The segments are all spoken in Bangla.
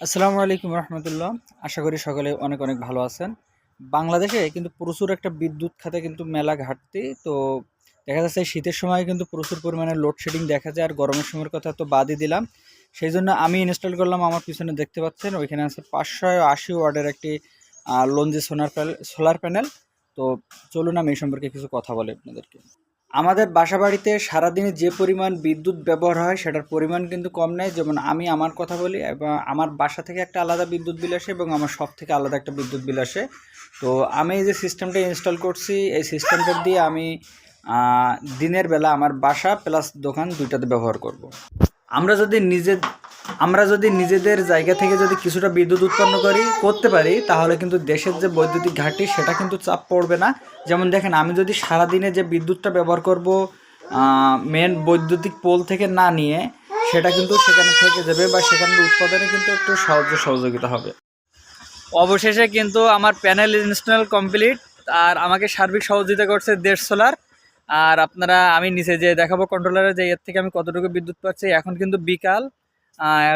আসসালামু আলাইকুম রহমতুল্লাহ। আশা করি সকলে অনেক অনেক ভালো আছেন। বাংলাদেশে কিন্তু প্রচুর একটা বিদ্যুৎ খাতে কিন্তু মেলা ঘাটতি। তো দেখা যাচ্ছে শীতের সময় কিন্তু প্রচুর পরিমাণে লোডশেডিং দেখা যায় আর গরমের সময়ের কথা তো বাদই দিলাম। সেই জন্য আমি ইনস্টল করলাম, আমার পিছনে দেখতে পাচ্ছেন, ওইখানে আছে পাঁচশো আশি ওয়ার্ডের একটি লঞ্জি সোনার সোলার প্যানেল তো চলুন আমি এই সম্পর্কে কিছু কথা বলি আপনাদেরকে। আমাদের বাসা বাড়িতে সারাদিনে যে পরিমাণ বিদ্যুৎ ব্যবহার হয়, সেটার পরিমাণ কিন্তু কম নেয় যেমন আমি আমার কথা বলি, এবং আমার বাসা থেকে একটা আলাদা বিদ্যুৎ বিল আসে, এবং আমার সব থেকে আলাদা একটা বিদ্যুৎ বিল আসে তো আমি এই যে সিস্টেমটা ইনস্টল করছি, এই সিস্টেমটা দিয়ে আমি দিনের বেলা আমার বাসা প্লাস দোকান দুইটাতে ব্যবহার করব। আমরা যদি নিজে আমরা যদি নিজেদের জায়গা থেকে যদি কিছুটা বিদ্যুৎ উৎপন্ন করি, করতে পারি, তাহলে কিন্তু দেশের যে বৈদ্যুতিক ঘাটতি, সেটা কিন্তু চাপ পড়বে না। যেমন দেখেন, আমি যদি সারাদিনে যে বিদ্যুৎটা ব্যবহার করব মেন বৈদ্যুতিক পোল থেকে না নিয়ে, সেটা কিন্তু সেখানে থেকে যাবে বা সেখানে উৎপাদনে কিন্তু একটু সাহায্য সহযোগিতা হবে। অবশেষে কিন্তু আমার প্যানেল ইনস্টল কমপ্লিট আর আমাকে সার্বিক সহযোগিতা করছে দেড় সোলার। আর আপনারা, আমি নিচে যে দেখাবো কন্ট্রোলারে যে এর থেকে আমি কতটুকু বিদ্যুৎ পাচ্ছি, এখন কিন্তু বিকাল।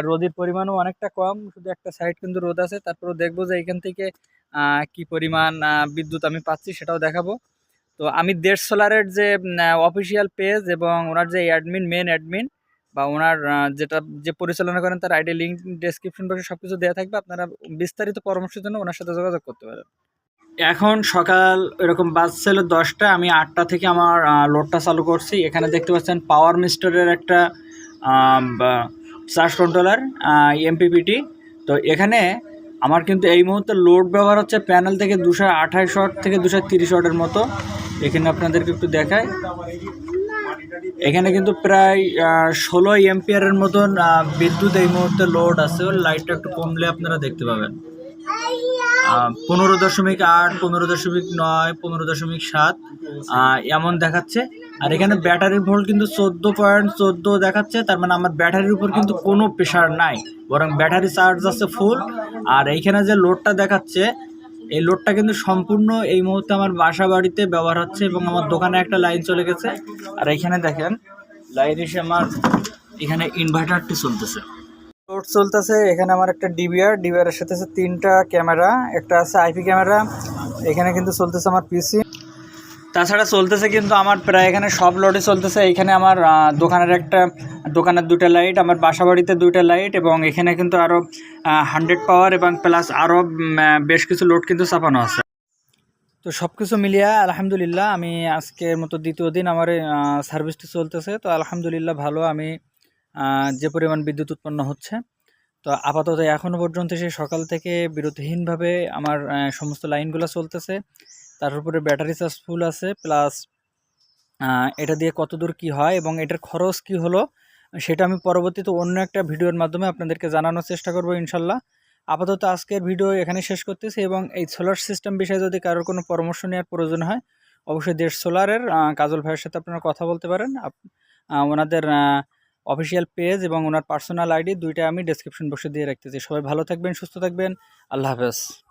রোদের পরিমাণও অনেকটা কম, শুধু একটা সাইড কিন্তু রোদ আছে। তারপরেও দেখব যে এখান থেকে কি পরিমাণ বিদ্যুৎ আমি পাচ্ছি সেটাও দেখাবো। তো আমি দেড় সোলারের যে অফিসিয়াল পেজ এবং ওনার যে অ্যাডমিন মেন অ্যাডমিন বা ওনার যেটা, যে পরিচালনা করেন তার আইডি লিঙ্ক ডেসক্রিপশন বক্সে সব কিছু দেওয়া থাকবে। আপনারা বিস্তারিত পরামর্শের জন্য ওনার সাথে যোগাযোগ করতে পারেন। এখন সকাল এরকম বাজছিল দশটা আমি আটটা থেকে আমার লোডটা চালু করছি। এখানে দেখতে পাচ্ছেন পাওয়ার মিস্টারের একটা চার্জ কন্ট্রোলার এমপিপিটি তো এখানে আমার কিন্তু এই মুহূর্তে লোড ব্যবহার হচ্ছে প্যানেল থেকে দুশো আঠাশ শট থেকে দুশো তিরিশ শটের মতো। এখানে আপনাদেরকে একটু দেখায় এখানে কিন্তু প্রায় ষোলো এমপিয়ারের মতন বিদ্যুৎ এই মুহূর্তে লোড আছে। লাইটটা একটু কমলে আপনারা দেখতে পাবেন। পনেরো দশমিক আট, পনেরো দশমিক নয়, পনেরো দশমিক সাত এমন দেখাচ্ছে। আর এখানে ব্যাটারির ভোল্ট কিন্তু চোদ্দ পয়েন্ট চোদ্দ দেখাচ্ছে, তার মানে আমার ব্যাটারির উপর কিন্তু কোনো প্রেশার নাই, বরং ব্যাটারি চার্জ আছে ফুল আর এইখানে যে লোডটা দেখাচ্ছে, এই লোডটা কিন্তু সম্পূর্ণ এই মুহূর্তে আমার বাসা বাড়িতে ব্যবহার হচ্ছে এবং আমার দোকানে একটা লাইন চলে গেছে। আর এইখানে দেখেন লাইন এসে আমার এখানে ইনভার্টারটি চলতেছে। লোড চলতেছে, এখানে আমার একটা ডিবিআর ডিবিআর এর সাথে আছে তিনটা ক্যামেরা, একটা আছে আইপি ক্যামেরা, এখানে কিন্তু চলতেছে আমার পিসি তাছাড়া চলতেছে কিন্তু আমার প্রায় এখানে সব লোডে চলতেছে, এখানে আমার দোকানের একটা, দোকানের দুটো লাইট আমার বাসা বাড়িতে দুইটা লাইট এবং এখানে কিন্তু আরও হান্ড্রেড পাওয়ার এবং প্লাস আরও বেশ কিছু লোড কিন্তু চাপানো আছে। তো সব কিছু মিলিয়ে আলহামদুলিল্লাহ, আমি আজকের মতো দ্বিতীয় দিন আমার সার্ভিসটি চলতেছে, তো আলহামদুলিল্লাহ ভালো, আমি যে পরিমাণ বিদ্যুৎ উৎপন্ন হচ্ছে। তো আপাতত এখনও পর্যন্ত সে সকাল থেকে বিরতিহীনভাবে আমার সমস্ত লাইনগুলো চলতেছে। তার উপরে ব্যাটারি চার্জ ফুল আছে প্লাস এটা দিয়ে কতদূর কি হয় এবং এটার খরচ কি হলো, সেটা আমি পরবর্তীতে অন্য একটা ভিডিওর মাধ্যমে আপনাদেরকে জানানোর চেষ্টা করব ইনশাল্লাহ। আপাতত আজকের ভিডিও এখানে শেষ করতেছি এবং এই সোলার সিস্টেম বিষয়ে যদি কারোর কোনো পরামর্শ নেওয়ার প্রয়োজন হয়, অবশ্যই দেশ সোলারের কাজল ভাইয়ের সাথে আপনারা কথা বলতে পারেন। ওনাদের অফিসিয়াল পেজ এবং ওনার পার্সোনাল আইডি দুইটা আমি ডেসক্রিপশন বসে দিয়ে রাখতেছি। সবাই ভালো থাকবেন, সুস্থ থাকবেন। আল্লাহ হাফেজ।